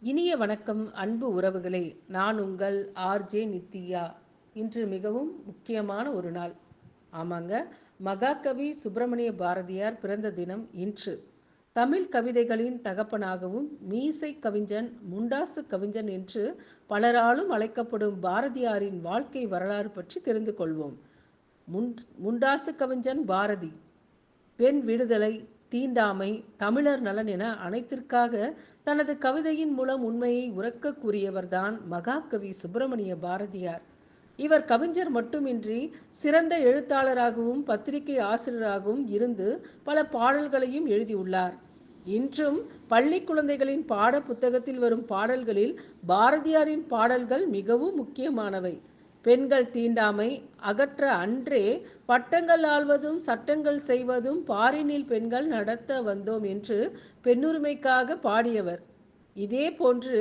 இனிய வணக்கம் அன்பு உறவுகளே. நான் உங்கள் ஆர்ஜே நித்யா. இன்று மிகவும் முக்கியமான ஒரு நாள். ஆமாங்க மகாகவி சுப்பிரமணிய பாரதியார் பிறந்த தினம் இன்று. தமிழ் கவிதைகளின் தகப்பனாகவும் மீசை கவிஞன் முண்டாசு கவிஞன் என்று பலராலும் அழைக்கப்படும் பாரதியாரின் வாழ்க்கை வரலாறு பற்றி தெரிந்து கொள்வோம். முன் முண்டாசு கவிஞன் பாரதி. பெண் விடுதலை தீண்டாமை தமிழர் நலன் என அனைத்திற்காக தனது கவிதையின் மூலம் உண்மையை உறக்க கூறியவர்தான் மகாகவி சுப்பிரமணிய பாரதியார். இவர் கவிஞர் மட்டுமின்றி சிறந்த எழுத்தாளராகவும் பத்திரிகை ஆசிரியராகவும் இருந்து பல பாடல்களையும் எழுதியுள்ளார். இன்றும் பள்ளி குழந்தைகளின் பாட புத்தகத்தில் வரும் பாடல்களில் பாரதியாரின் பாடல்கள் மிகவும் முக்கியமானவை. பெண்கள் தீண்டாமை அகற்ற அன்றே பட்டங்கள் ஆள்வதும் சட்டங்கள் செய்வதும் பாரினில் பெண்கள் நடத்த வந்தோம் என்று பெண்ணுரிமைக்காக பாடியவர். இதே போன்று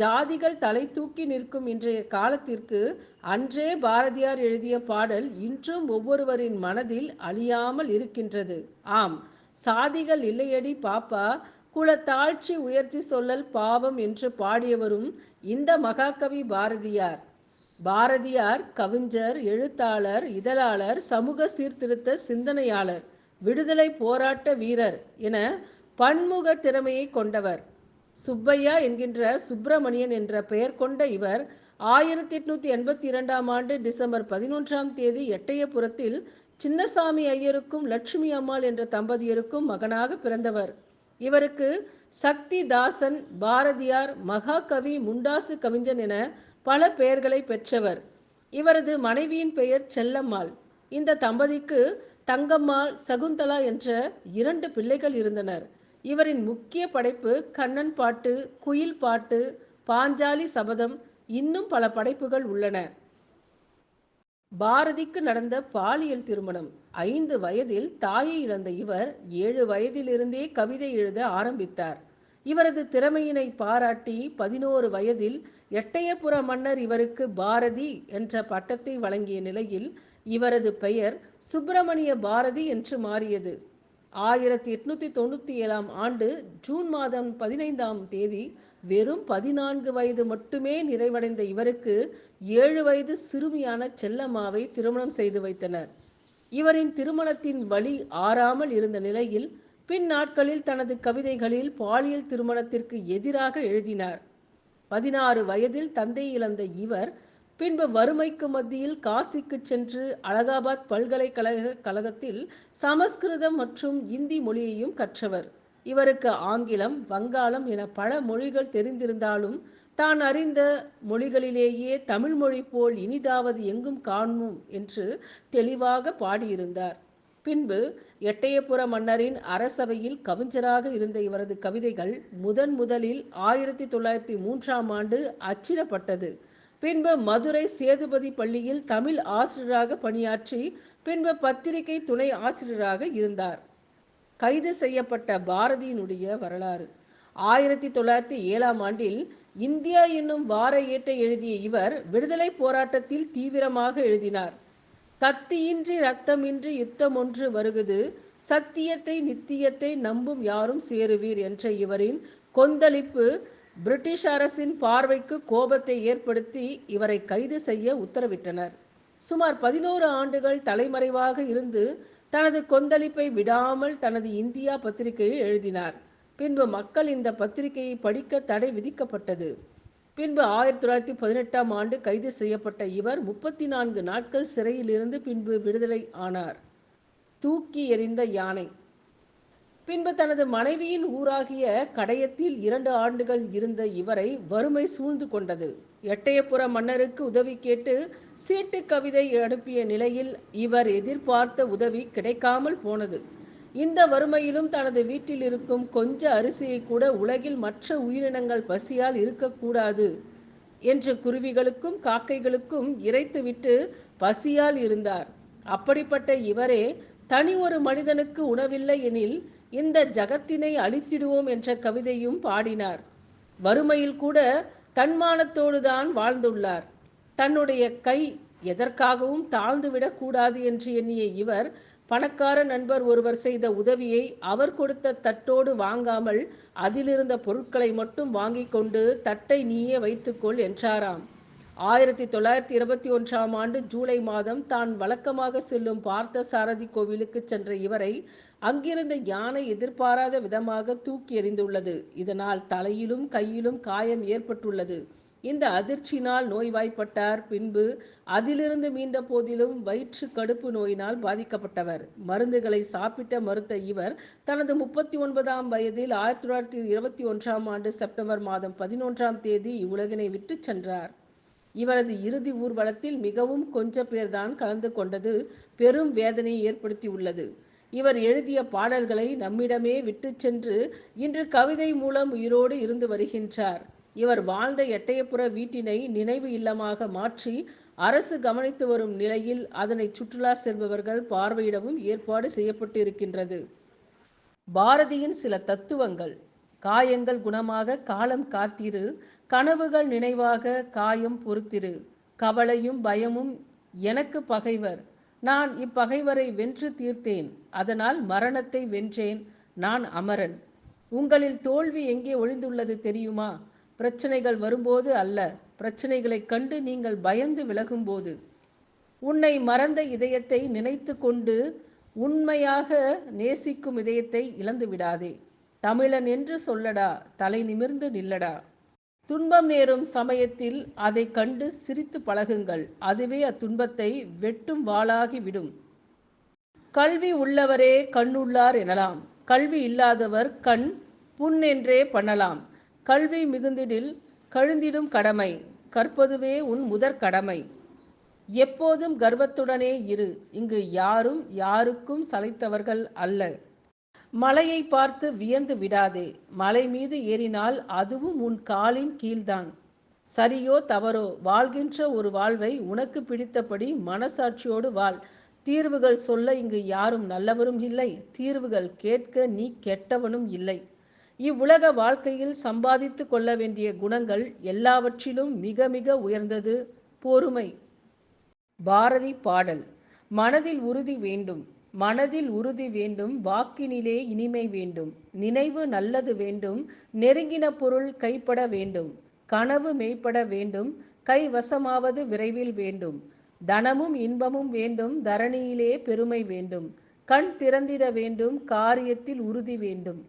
ஜாதிகள் தலை தூக்கி நிற்கும் இன்றைய காலத்திற்கு அன்றே பாரதியார் எழுதிய பாடல் இன்றும் ஒவ்வொருவரின் மனதில் அழியாமல் இருக்கின்றது. ஆம் சாதிகள் இல்லையடி பாப்பா குலத்தாழ்ச்சி உயர்ச்சி சொல்லல் பாவம் என்று பாடியவரும் இந்த மகாகவி பாரதியார். பாரதியார் கவிஞர் எழுத்தாளர் இதழாளர் சமூக சீர்திருத்த சிந்தனையாளர் விடுதலை போராட்ட வீரர் என பன்முக திறமையை கொண்டவர். சுப்பையா என்கின்ற சுப்பிரமணியன் என்ற பெயர் கொண்ட இவர் ஆயிரத்தி எட்நூத்தி எண்பத்தி இரண்டாம் ஆண்டு டிசம்பர் பதினொன்றாம் தேதி எட்டயபுரத்தில் சின்னசாமி ஐயருக்கும் லட்சுமி அம்மாள் என்ற தம்பதியருக்கும் மகனாக பிறந்தவர். இவருக்கு சக்தி தாசன் பாரதியார் மகாகவி முண்டாசு கவிஞன் என பல பெயர்களை பெற்றவர். இவரது மனைவியின் பெயர் செல்லம்மாள். இந்த தம்பதிக்கு தங்கம்மாள் சகுந்தலா என்ற இரண்டு பிள்ளைகள் இருந்தனர். இவரின் முக்கிய படைப்பு கண்ணன் பாட்டு குயில் பாட்டு பாஞ்சாலி சபதம் இன்னும் பல படைப்புகள் உள்ளன. பாரதிக்கு நடந்த பாலியல் திருமணம். ஐந்து வயதில் தாயை இழந்த இவர் ஏழு வயதிலிருந்தே கவிதை எழுத ஆரம்பித்தார். இவரது திறமையினை பாராட்டி பதினோரு வயதில் எட்டயபுர மன்னர் இவருக்கு பாரதி என்ற பட்டத்தை வழங்கிய நிலையில் இவரது பெயர் சுப்பிரமணிய பாரதி என்று மாறியது. ஆயிரத்தி எட்நூத்தி தொண்ணூத்தி ஏழாம் ஆண்டு ஜூன் மாதம் பதினைந்தாம் தேதி வெறும் பதினான்கு வயது மட்டுமே நிறைவடைந்த இவருக்கு ஏழு வயது சிறுமியான செல்லம்மாவை திருமணம் செய்து வைத்தனர். இவரின் திருமணத்தின் வழி ஆறாமல் இருந்த நிலையில் பின் நாட்களில் தனது கவிதைகளில் பாலியல் திருமணத்திற்கு எதிராக எழுதினார். பதினாறு வயதில் தந்தை இழந்த இவர் பின்பு வறுமைக்கு மத்தியில் காசிக்கு சென்று அலகாபாத் பல்கலைக்கழக கழகத்தில் சமஸ்கிருதம் மற்றும் இந்தி மொழியையும் கற்றவர். இவருக்கு ஆங்கிலம் வங்காளம் என பல மொழிகள் தெரிந்திருந்தாலும் தான் அறிந்த மொழிகளிலேயே தமிழ் மொழி போல் இனிதாவது எங்கும் காணும் என்று தெளிவாக பாடியிருந்தார். பின்பு எட்டயபுர மன்னரின் அரசவையில் கவிஞராக இருந்த இவரது கவிதைகள் முதன் முதலில் ஆயிரத்தி தொள்ளாயிரத்தி மூன்றாம் ஆண்டு அச்சிடப்பட்டது. பின்பு மதுரை சேதுபதி பள்ளியில் தமிழ் ஆசிரியராக பணியாற்றி பின்பு பத்திரிகை துணை ஆசிரியராக இருந்தார். கைது செய்யப்பட்ட பாரதியினுடைய வரலாறு. ஆயிரத்தி தொள்ளாயிரத்தி ஏழாம் ஆண்டில் இந்தியா என்னும் வார ஏட்டை எழுதிய இவர் விடுதலை போராட்டத்தில் தீவிரமாக எழுதினார். கத்தியின்றி ரத்தமின்றி யுத்தம் ஒன்று வருகுது. சத்தியத்தை நித்தியத்தை நம்பும் யாரும் சேருவீர் என்ற இவரின் கொந்தளிப்பு பிரிட்டிஷ் அரசின் பார்வைக்கு கோபத்தை ஏற்படுத்தி இவரை கைது செய்ய உத்தரவிட்டனர். சுமார் பதினோரு ஆண்டுகள் தலைமறைவாக இருந்து தனது கொந்தளிப்பை விடாமல் தனது இந்தியா பத்திரிகையில் எழுதினார். பின்பு மக்கள் இந்த பத்திரிகையை படிக்க தடை விதிக்கப்பட்டது. பின்பு ஆயிரத்தி தொள்ளாயிரத்தி பதினெட்டாம் ஆண்டு கைது செய்யப்பட்ட இவர் முப்பத்தி நான்கு நாட்கள் சிறையில் இருந்து பின்பு விடுதலை ஆனார். தூக்கி எறிந்த யானை. பின்பு தனது மனைவியின் ஊராகிய கடையத்தில் இரண்டு ஆண்டுகள் இருந்த இவரை வறுமை சூழ்ந்து கொண்டது. எட்டயபுர மன்னருக்கு உதவி கேட்டு சீட்டு கவிதை அனுப்பிய நிலையில் இவர் எதிர்பார்த்த உதவி கிடைக்காமல் போனது. இந்த வறுமையிலும் தனது வீட்டில் இருக்கும் கொஞ்ச அரிசியை கூட உலகில் மற்ற உயிரினங்கள் பசியால் இருக்கக்கூடாது என்று குருவிகளுக்கும் காக்கைகளுக்கும் இறைத்துவிட்டு பசியால் இருந்தார். அப்படிப்பட்ட இவரே தனி ஒரு மனிதனுக்கு உணவில்லை எனில் இந்த ஜகத்தினை அழித்திடுவோம் என்ற கவிதையும் பாடினார். வறுமையில் கூட தன்மானத்தோடு தான் வாழ்ந்துள்ளார். தன்னுடைய கை எதற்காகவும் தாழ்ந்துவிடக் கூடாது என்று எண்ணிய இவர் பணக்கார நண்பர் ஒருவர் செய்த உதவியை அவர் கொடுத்த தட்டோடு வாங்காமல் அதிலிருந்த பொருட்களை மட்டும் வாங்கிக் கொண்டு தட்டை நீயே வைத்துக்கொள் என்றாராம். ஆயிரத்தி தொள்ளாயிரத்தி இருபத்தி ஒன்றாம் ஆண்டு ஜூலை மாதம் தான் வழக்கமாக செல்லும் பார்த்த சாரதி கோவிலுக்கு சென்ற இவரை அங்கிருந்த யானை எதிர்பாராத விதமாக தூக்கி எறிந்துள்ளது. இதனால் தலையிலும் கையிலும் காயம் ஏற்பட்டுள்ளது. இந்த அதிர்ச்சியினால் நோய்வாய்ப்பட்டார். பின்பு அதிலிருந்து மீண்ட போதிலும் வயிற்று கடுப்பு நோயினால் பாதிக்கப்பட்டவர். மருந்துகளை சாப்பிட்ட மறுத்த இவர் தனது முப்பத்தி ஒன்பதாம் வயதில் ஆயிரத்தி தொள்ளாயிரத்தி இருபத்தி ஒன்றாம் ஆண்டு செப்டம்பர் மாதம் பதினொன்றாம் தேதி இவ்வுலகினை விட்டு சென்றார். இவரது இறுதி ஊர்வலத்தில் மிகவும் கொஞ்ச பேர்தான் கலந்து கொண்டது பெரும் வேதனையை ஏற்படுத்தியுள்ளது. இவர் எழுதிய பாடல்களை நம்மிடமே விட்டு சென்று இன்று கவிதை மூலம் உயிரோடு இருந்து வருகின்றார். இவர் வாழ்ந்த எட்டயபுர வீட்டினை நினைவு இல்லமாக மாற்றி அரசு கவனித்து வரும் நிலையில் அதனை சுற்றுலா செல்பவர்கள் பார்வையிடவும் ஏற்பாடு செய்யப்பட்டு இருக்கின்றது பாரதியின் சில தத்துவங்கள் காயங்கள் குணமாக காலம் காத்திரு கனவுகள் நினைவாக காயம் பொறுத்திரு கவலையும் பயமும் எனக்கு பகைவர். நான் இப்பகைவரை வென்று தீர்த்தேன் அதனால் மரணத்தை வென்றேன் நான் அமரன். உங்களில் தோல்வி எங்கே ஒளிந்துள்ளது தெரியுமா? பிரச்சனைகள் வரும்போது அல்ல. பிரச்சனைகளைக் கண்டு நீங்கள் பயந்து விலகும்போது. உன்னை மறந்த இதயத்தை நினைத்து கொண்டு உண்மையாக நேசிக்கும் இதயத்தை இழந்து விடாதே. தமிழன் என்று சொல்லடா தலை நிமிர்ந்து நில்லடா. துன்பம் நேரும் சமயத்தில் அதை கண்டு சிரித்து பழகுங்கள். அதுவே அத்துன்பத்தை வெட்டும் வாளாகி விடும். கல்வி உள்ளவரே கண்ணுள்ளார் எனலாம். கல்வி இல்லாதவர் கண் புண் என்றே பண்ணலாம். கல்வி மிகுந்திடில் கழுந்திடும் கடமை கற்பதுவே உன் முதற் கடமை. எப்போதும் கர்வத்துடனே இரு இங்கு யாரும் யாருக்கும் சளைத்தவர்கள் அல்ல. மலையை பார்த்து வியந்து விடாதே மலை மீது ஏறினால் அதுவும் உன் காலின் கீழ்தான். சரியோ தவறோ வாழ்கின்ற ஒரு வாழ்வை உனக்கு பிடித்தபடி மனசாட்சியோடு வாழ். தீர்வுகள் சொல்ல இங்கு யாரும் நல்லவரும் இல்லை தீர்வுகள் கேட்க நீ கெட்டவனும் இல்லை. இவ்வுலக வாழ்க்கையில் சம்பாதித்து கொள்ள வேண்டிய குணங்கள் எல்லாவற்றிலும் மிக மிக உயர்ந்தது. பொறுமை. பாரதி பாடல். மனதில் உறுதி வேண்டும். மனதில் உறுதி வேண்டும். வாக்கினிலே இனிமை வேண்டும். நினைவு நல்லது வேண்டும். நெருங்கின பொருள் கைப்பட வேண்டும். கனவு மெய்ப்பட வேண்டும். கைவசமாவது விரைவில் வேண்டும். தனமும் இன்பமும் வேண்டும். தரணியிலே பெருமை வேண்டும். கண் திறந்திட வேண்டும். காரியத்தில் உறுதி வேண்டும்.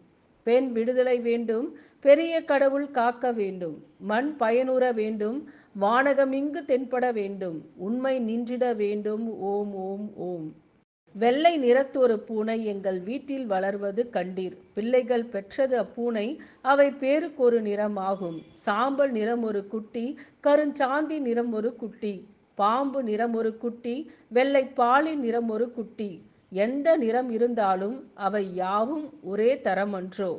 பெண் விடுதலை வேண்டும் பெரிய கடவுள் காக்க வேண்டும் மண் பயனுற வேண்டும் வானகமிங்கு தென்பட வேண்டும் உண்மை நின்றிட வேண்டும் ஓம் ஓம் ஓம். வெள்ளை நிறத்தொரு பூனை எங்கள் வீட்டில் வளர்வது கண்டீர். பிள்ளைகள் பெற்றது அப்பூனை அவை பேருக்கொரு நிறம் ஆகும் சாம்பல் நிறம் ஒரு குட்டி கருஞ்சாந்தி நிறம் ஒரு குட்டி. பாம்பு நிறம் ஒரு குட்டி வெள்ளை பாலின் நிறம் ஒரு குட்டி. எந்த நிறம் இருந்தாலும் அவை யாவும் ஒரே தரமன்றோ?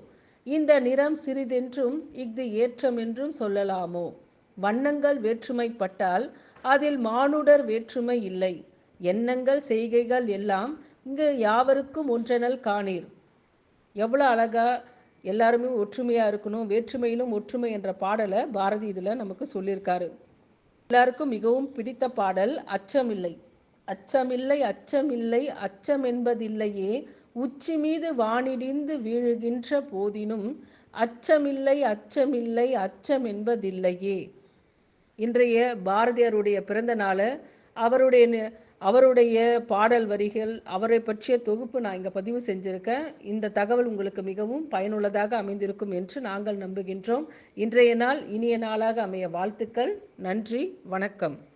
இந்த நிறம் சிறிதென்றும் இஃது ஏற்றம் என்றும் சொல்லலாமோ? வண்ணங்கள் வேற்றுமைப்பட்டால் அதில் மானுடர் வேற்றுமை இல்லை. எண்ணங்கள் செய்கைகள் எல்லாம் இங்கு யாவருக்கும் ஒன்றெனல் காணீர். எவ்வளோ அழகா எல்லாருமே ஒற்றுமையாக இருக்கணும் வேற்றுமையிலும் ஒற்றுமை என்ற பாடலை பாரதி இதில் நமக்கு சொல்லியிருக்காரு. எல்லாருக்கும் மிகவும் பிடித்த பாடல் அச்சமில்லை. அச்சமில்லை அச்சமில்லை அச்சம் என்பதில்லையே உச்சி மீது வானிடிந்து வீழுகின்ற போதினும் அச்சமில்லை அச்சமில்லை அச்சம் என்பதில்லையே இன்றைய பாரதியாருடைய பிறந்த நாளை அவருடைய அவருடைய பாடல் வரிகள் அவரை பற்றிய தொகுப்பு நான் இங்கே பதிவு செஞ்சுருக்கேன் இந்த தகவல் உங்களுக்கு மிகவும் பயனுள்ளதாக அமைந்திருக்கும் என்று நாங்கள் நம்புகின்றோம். இன்றைய நாள் இனிய நாளாக அமைய வாழ்த்துக்கள். நன்றி வணக்கம்.